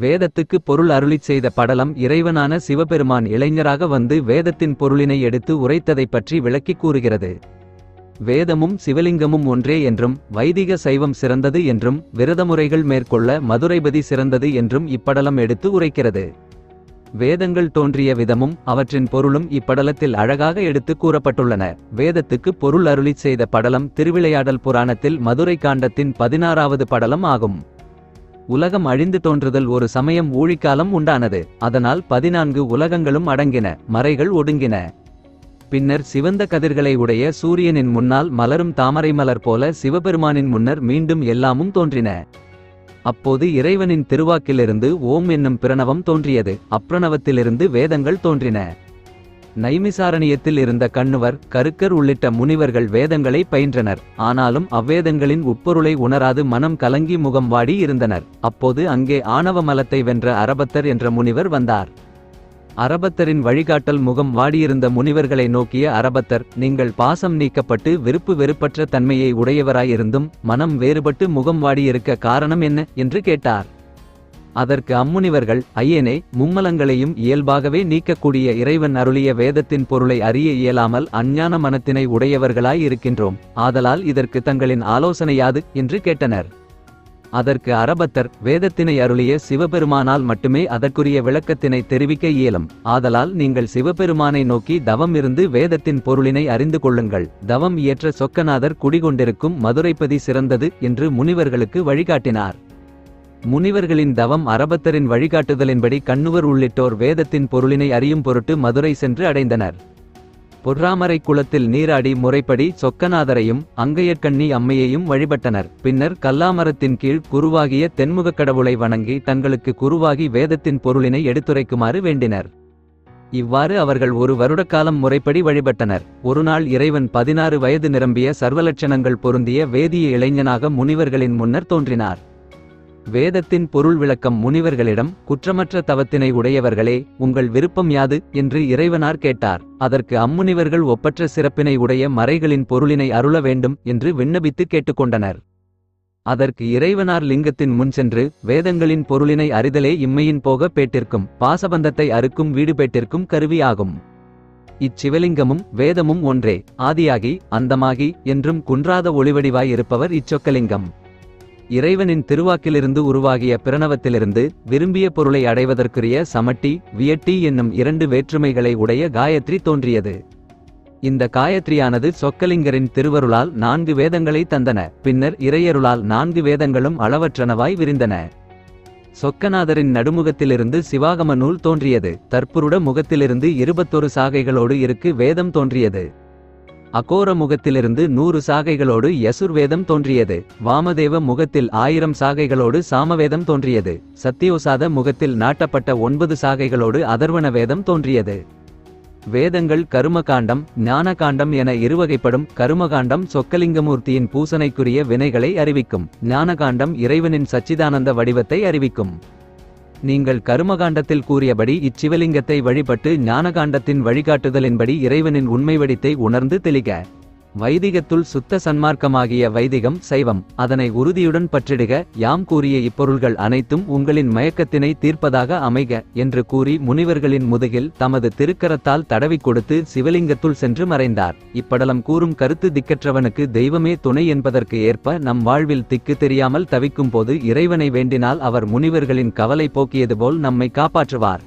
வேதத்துக்கு பொருள் அருளிச் செய்த படலம் இறைவனான சிவபெருமான் இளைஞராக வந்து வேதத்தின் பொருளினை எடுத்து உரைத்ததைப் பற்றி விளக்கிக் கூறுகிறது. வேதமும் சிவலிங்கமும் ஒன்றே என்றும் வைதிக சைவம் சிறந்தது என்றும் விரதமுறைகள் மேற்கொள்ள மதுரைபதி சிறந்தது என்றும் இப்படலம் எடுத்து உரைக்கிறது. வேதங்கள் தோன்றிய விதமும் அவற்றின் பொருளும் இப்படலத்தில் அழகாக எடுத்து கூறப்பட்டுள்ளன. வேதத்துக்கு பொருள் அருளிச் செய்த படலம் திருவிளையாடல் புராணத்தில் மதுரை காண்டத்தின் பதினாறாவது படலம் ஆகும். உலகம் அழிந்து தோன்றுதல் ஒரு சமயம் ஊழிக்காலம் உண்டானது. அதனால் பதினான்கு உலகங்களும் அடங்கின மறைகள் ஒடுங்கின. பின்னர் சிவந்த கதிர்களை உடைய சூரியனின் முன்னால் மலரும் தாமரை மலர் போல சிவபெருமானின் முன்னர் மீண்டும் எல்லாமும் தோன்றின. அப்போது இறைவனின் திருவாக்கிலிருந்து ஓம் என்னும் பிரணவம் தோன்றியது. அப்பிரணவத்திலிருந்து வேதங்கள் தோன்றின. நைமிசாரணியத்தில் இருந்த கண்ணுவர் கருக்கர் உள்ளிட்ட முனிவர்கள் வேதங்களை பயின்றனர். ஆனாலும் அவ்வேதங்களின் உட்பொருளை உணராது மனம் கலங்கி முகம் வாடி இருந்தனர். அப்போது அங்கே ஆணவ மலத்தை வென்ற அரபத்தர் என்ற முனிவர் வந்தார். அரபத்தரின் வழிகாட்டல் முகம் வாடியிருந்த முனிவர்களை நோக்கிய அரபத்தர் நீங்கள் பாசம் நீக்கப்பட்டு விருப்பு வெறுப்பற்ற தன்மையை உடையவராயிருந்தும் மனம் வேறுபட்டு முகம் வாடியிருக்க காரணம் என்ன? என்று கேட்டார். அதற்கு அம்முனிவர்கள் ஐயனே மும்மலங்களையும் இயல்பாகவே நீக்கக்கூடிய இறைவன் அருளிய வேதத்தின் பொருளை அறிய இயலாமல் அஞ்ஞான மனத்தினை உடையவர்களாய் இருக்கின்றோம். ஆதலால் இதற்கு தங்களின் ஆலோசனையாது என்று கேட்டனர். அதற்கு அரபத்தர் வேதத்தினை அருளிய சிவபெருமானால் மட்டுமே அதற்குரிய விளக்கத்தினை தெரிவிக்க இயலும். ஆதலால் நீங்கள் சிவபெருமானை நோக்கி தவம் இருந்து வேதத்தின் பொருளினை அறிந்து கொள்ளுங்கள். தவம் இயற்ற சொக்கநாதர் குடிகொண்டிருக்கும் மதுரைப்பதி சிறந்தது என்று முனிவர்களுக்கு வழிகாட்டினார். முனிவர்களின் தவம் அரபத்தரின் வழிகாட்டுதலின்படி கண்ணுவர் உள்ளிட்டோர் வேதத்தின் பொருளினை அறியும் பொருட்டு மதுரை சென்று அடைந்தனர். பொற்றாமரை குளத்தில் நீராடி முறைப்படி சொக்கநாதரையும் அங்கையர்கண்ணி அம்மையையும் வழிபட்டனர். பின்னர் கல்லாமரத்தின் கீழ் குருவாகிய தென்முகக் கடவுளை வணங்கி தங்களுக்கு குருவாகி வேதத்தின் பொருளினை எடுத்துரைக்குமாறு வேண்டினர். இவ்வாறு அவர்கள் ஒரு வருடக்காலம் முறைப்படி வழிபட்டனர். ஒருநாள் இறைவன் பதினாறு வயது நிரம்பிய சர்வலட்சணங்கள் பொருந்திய வேதிய இளைஞனாக முனிவர்களின் முன்னர் தோன்றினார். வேதத்தின் பொருள் விளக்கம் முனிவர்களிடம் குற்றமற்ற தவத்தினை உடையவர்களே உங்கள் விருப்பம் யாது? என்று இறைவனார் கேட்டார். அதற்கு அம்முனிவர்கள் ஒப்பற்ற சிறப்பினை உடைய மறைகளின் பொருளினை அருள வேண்டும் என்று விண்ணப்பித்து கேட்டுக்கொண்டனர். அதற்கு இறைவனார் லிங்கத்தின் முன் சென்று வேதங்களின் பொருளினை அறிதலே இம்மையின் போக பேட்டிற்கும் பாசபந்தத்தை அறுக்கும் வீடு பேட்டிற்கும் கருவியாகும். இச்சிவலிங்கமும் வேதமும் ஒன்றே ஆதியாகி அந்தமாகி என்றும் குன்றாத ஒளிவடிவாய் இருப்பவர் இச்சொக்கலிங்கம். இறைவனின் திருவாக்கிலிருந்து உருவாகிய பிரணவத்திலிருந்து விரும்பிய பொருளை அடைவதற்குரிய சமட்டி வியட்டி என்னும் இரண்டு வேற்றுமைகளை உடைய காயத்ரி தோன்றியது. இந்த காயத்ரியானது சொக்கலிங்கரின் திருவருளால் நான்கு வேதங்களை தந்தன பின்னர் இறையருளால் நான்கு வேதங்களும் அளவற்றனவாய் விரிந்தன. சொக்கநாதரின் நடுமுகத்திலிருந்து சிவாகம நூல் தோன்றியது தற்புருட முகத்திலிருந்து இருபத்தொரு சாகைகளோடு இருக்கு வேதம் தோன்றியது. அகோர முகத்திலிருந்து நூறு சாகைகளோடு யசுர்வேதம் தோன்றியது. வாமதேவ முகத்தில் ஆயிரம் சாகைகளோடு சாமவேதம் தோன்றியது. சத்தியோசாத முகத்தில் நாட்டப்பட்ட ஒன்பது சாகைகளோடு அதர்வண வேதம் தோன்றியது. வேதங்கள் கருமகாண்டம் ஞானகாண்டம் என இருவகைப்படும் கருமகாண்டம் சொக்கலிங்கமூர்த்தியின் பூசனைக்குரிய வினைகளை அறிவிக்கும். ஞானகாண்டம் இறைவனின் சச்சிதானந்த வடிவத்தை அறிவிக்கும். நீங்கள் கருமகாண்டத்தில் கூறியபடி இச்சிவலிங்கத்தை வழிபட்டு ஞானகாண்டத்தின் வழிகாட்டுதலின்படி இறைவனின் உண்மை வடித்தை உணர்ந்து தெளிக. வைதிகத்துள் சுத்த சன்மார்க்கமாகிய வைதிகம் சைவம் அதனை உறுதியுடன் பற்றிடுக. யாம் கூறிய இப்பொருள்கள் அனைத்தும் உங்களின் மயக்கத்தினை தீர்ப்பதாக அமைக என்று கூறி முனிவர்களின் முதுகில் தமது திருக்கரத்தால் தடவிக் கொடுத்து சிவலிங்கத்துள் சென்று மறைந்தார். இப்படலம் கூறும் கருத்து திக்கற்றவனுக்கு தெய்வமே துணை என்பதற்கு ஏற்ப நம் வாழ்வில் திக்கு தெரியாமல் தவிக்கும் போது இறைவனை வேண்டினால் அவர் முனிவர்களின் கவலை போக்கியது போல் நம்மை காப்பாற்றுவார்.